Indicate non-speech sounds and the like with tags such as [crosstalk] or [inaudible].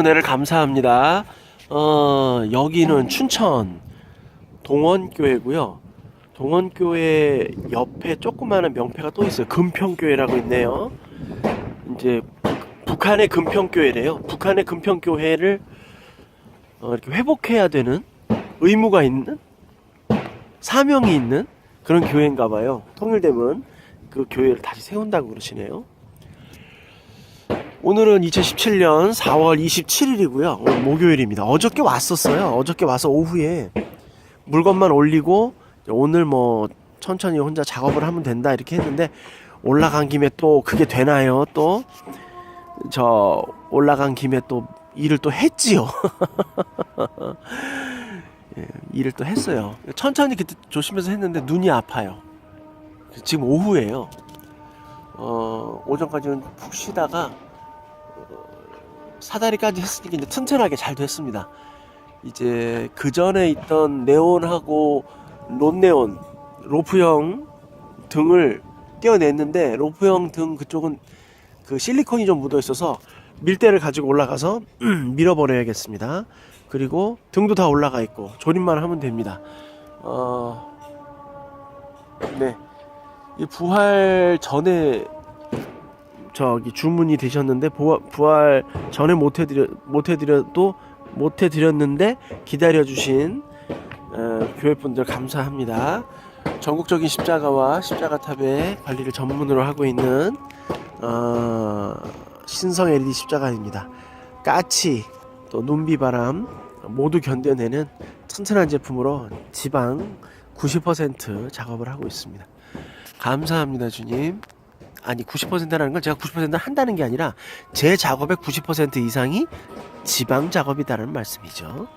은혜를 감사합니다. 어, 여기는 춘천 동원교회고요. 동원교회 옆에 조그마한 명패가 또 있어요. 금평교회라고 있네요. 이제 북한의 금평교회래요. 북한의 금평교회를 어, 이렇게 회복해야 되는 의무가 있는 사명이 있는 그런 교회인가 봐요. 통일되면 그 교회를 다시 세운다고 그러시네요. 오늘은 2017년 4월 27일이고요. 오늘 목요일입니다. 어저께 왔었어요. 어저께 와서 오후에 물건만 올리고 오늘 뭐 천천히 혼자 작업을 하면 된다 이렇게 했는데 올라간 김에 또 그게 되나요? 또 저 올라간 김에 또 일을 또 했지요. [laughs] 예, 일을 또 했어요. 천천히 그때 조심해서 했는데 눈이 아파요. 지금 오후에요. 어, 오전까지는 푹 쉬다가 사다리까지 했으니까 이제 튼튼하게 잘 됐습니다. 이제 그 전에 있던 네온하고 론네온 로프형 등을 떼어냈는데 로프형 등 그쪽은 그 실리콘이 좀 묻어 있어서 밀대를 가지고 올라가서 [clears throat] 밀어버려야겠습니다. 그리고 등도 다 올라가 있고 조립만 하면 됩니다. 어, 네. 이 부활 전에 저기 주문이 되셨는데 부활, 전에 못 해드려 못 해드려도 못 해드렸는데 기다려 주신 어, 교회 분들 감사합니다. 전국적인 십자가와 십자가탑의 관리를 전문으로 하고 있는 어, 신성 LED 십자가입니다. 까치 또 눈비바람 모두 견뎌내는 튼튼한 제품으로 지방 90% 작업을 하고 있습니다. 감사합니다, 주님. 아니 90%라는 건 제가 90% 한다는 게 아니라 제 작업의 90% 이상이 지방 작업이다라는 말씀이죠.